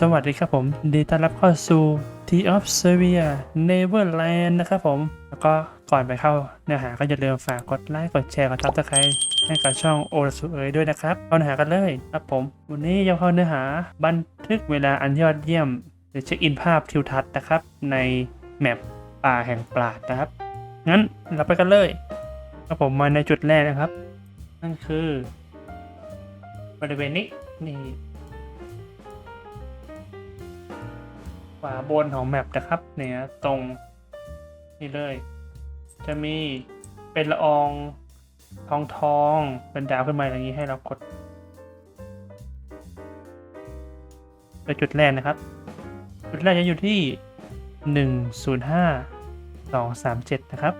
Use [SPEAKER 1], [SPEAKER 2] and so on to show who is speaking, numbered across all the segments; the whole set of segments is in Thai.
[SPEAKER 1] สวัสดีครับผมดีต้อนรับเข้าสู่ t of s e r v i a Neverland นะครับผม แล้วก็ก่อนไปเข้าเนื้อหาก็อย่าลืมฝากกดไลค์ กดแชร์ กดซับสไครต์ให้กับช่องโอรสุเอยด้วยนะครับเข้าเนื้อหากันเลยครับผม วันนี้จะเข้าเนื้อหาบันทึกเวลาอันยอดเยี่ยมหรือเช็คอินภาพทิวทัศน์นะครับ ในแมปป่าแห่งปราดนะครับ งั้นเราไปกันเลยครับผมมาในจุดแรกนะครับ นั่นคือ บริเวณนี้นี่ ขวาบนของแมปนะครับเนี่ยตรงนี่เลย จะมีเป็นละอองทองทองเป็นดาวขึ้นมาอย่างนี้ให้เรากดไปจุดแรกนะครับ จุดแรกจะอยู่ที่หนึ่งศูนย์ห้าสองสามเจ็ดนะครับ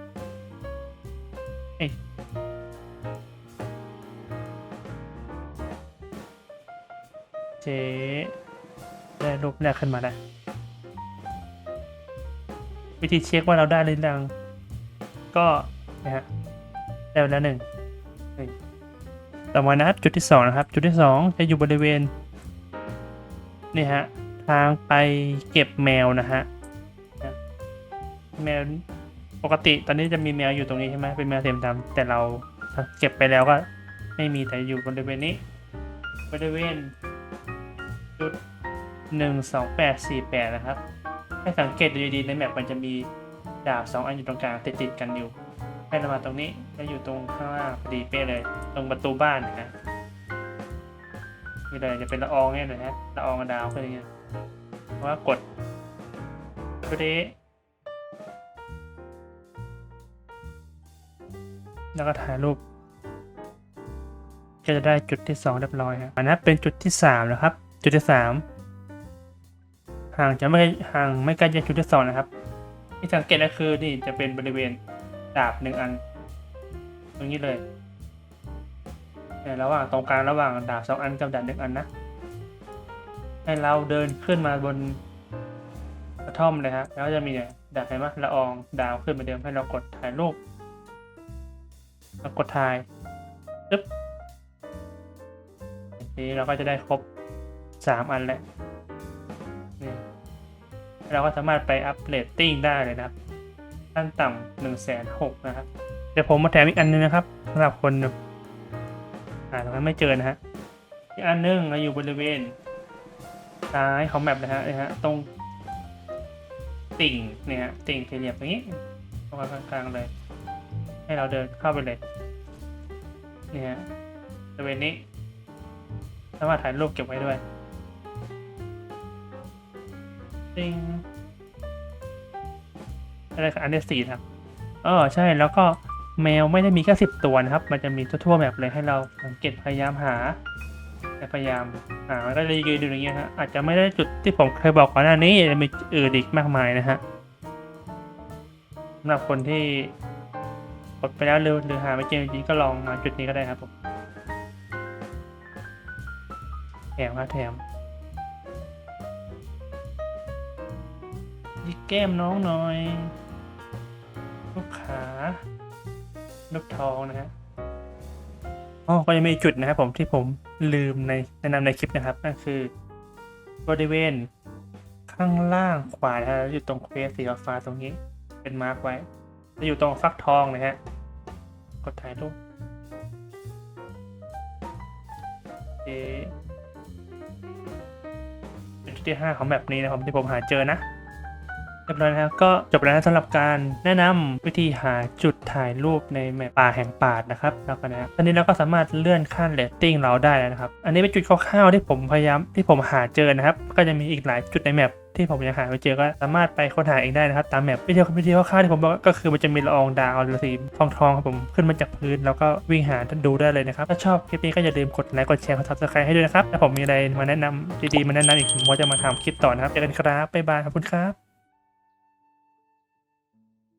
[SPEAKER 1] เอ้เจ๊ได้รูปแรกขึ้นมาแล้ว วิธีเช็คว่าเราได้หรือยัง ก็นะฮะได้แล้วหนึ่งต่อมานะครับจุดที่สองนะครับ จุดที่สองจะอยู่บริเวณนี่ฮะทางไปเก็บแมวนะฮะแมวปกติตอนนี้จะมีแมวอยู่ตรงนี้ใช่ไหมเป็นแมวเสียมดำแต่เราเก็บไปแล้วก็ไม่มีแต่อยู่บริเวณนี้ บริเวณจุดหนึ่งสองแปดสี่แปดนะครับ ให้สังเกตดูดีๆในแมปมันจะมีดาบสองอันอยู่ตรงกลางติดๆกันอยู่ ให้เรามาตรงนี้แล้วอยู่ตรงข้างล่างพอดีเป๊ะเลย ตรงประตูบ้านนะฮะนี่เลยจะเป็นละอองเนี่ยนะฮะละอองกับดาวขึ้นอย่างเงี้ยเพราะว่ากดตัวนี้แล้วก็ถ่ายรูปก็จะได้จุดที่สองเรียบร้อยครับอันนั้นเป็นจุดที่สามนะครับ จุดที่สาม ห่างจะไม่ห่างไม่ไกลจากจุดที่สองนะครับที่สังเกตก็คือนี่จะเป็นบริเวณดาบหนึ่งอัน ตรงนี้เลยในระหว่างตรงกลางระหว่างดาบสองอันกับดาบหนึ่งอันนะ ให้เราเดินขึ้นมาบนกระท่อมเลยครับแล้วจะมีเนี่ยดาบเห็นไหมละอองดาวขึ้นมาเดิมให้เรากดถ่ายรูปแล้วกดถ่ายปึ๊บทีนี้เราก็จะได้ครบสามอันแล้ว เราก็สามารถไปอัพเรตติ้งได้เลยนะครับขั้นต่ำหนึ่งแสนหกนะครับเดี๋ยวผมมาแถมอีกอันนึงนะครับสำหรับคนอ่าตรงนั้นไม่เจอนะฮะอีกอันนึงเราอยู่บริเวณซ้ายของแมปนะฮะนี่ฮะตรงติ่งเนี่ยฮะติ่งสี่เหลี่ยมตรงนี้ตรงกลางๆเลย ให้เราเดินเข้าไปเลยนี่ฮะบริเวณนี้สามารถถ่ายรูปเก็บไว้ด้วย ติงอะไรครับอันที่สี่ครับเออใช่แล้วก็แมวไม่ได้มีแค่สิบตัวนะครับ มันจะมีทั่วๆแบบเลยให้เราสังเกตพยายามหาพยายามหามันก็เลยยืนอยู่อย่างเงี้ยฮะอาจจะไม่ได้จุดที่ผมเคยบอกก่อนหน้านี้จะมีอื่นอีกมากมายนะฮะสำหรับคนที่กดไปแล้วหรือหรือหาไม่เจอจริงๆก็ลองมาจุดนี้ก็ได้ครับผมแถมครับแถม ยิกแก้มน้องหน่อยลูกขาลูกทองนะฮะอ๋อก็ยังมีจุดนะครับผมที่ผมลืมในแนะนำในคลิปนะครับนั่นคือบริเวณข้างล่างขวานะฮะอยู่ตรงเควสสีฟ้าตรงนี้ เป็นมาร์กไว้จะอยู่ตรงฟักทองนะฮะกดถ่ายรูปเอ๊ะเป็นจุดที่ห้าของแบบนี้นะครับที่ผมหาเจอนะ เรียบร้อยนะครับก็จบแล้วนะสำหรับการแนะนำวิธีหาจุดถ่ายรูปในแมปป่าแห่งป่านะครับแล้วก็นะตอนนี้เราก็สามารถเลื่อนขั้นเรตติ้งเราได้แล้วนะครับ อันนี้เป็นจุดคร่าวๆที่ผมพยายามที่ผมหาเจอนะครับ ก็จะมีอีกหลายจุดในแมปที่ผมยังหาไม่เจอก็สามารถไปค้นหาเองได้นะครับ ตามแมปวิธีวิธีคร่าวๆที่ผมบอกก็คือมันจะมีละอองดาวหรือสีทองทองครับผมขึ้นมาจากพื้น แล้วก็วิ่งหาดูได้เลยนะครับ ถ้าชอบคลิปนี้ก็อย่าลืมกดไลค์กดแชร์กดซับสไครต์ให้ด้วยนะครับถ้าผมมีอะไรมาแนะนำดีๆมาแนะนำอีกผมก็จะมาทำคลิปต่อนะครับเจอกันครับบ๊ายบายขอบคุณครับ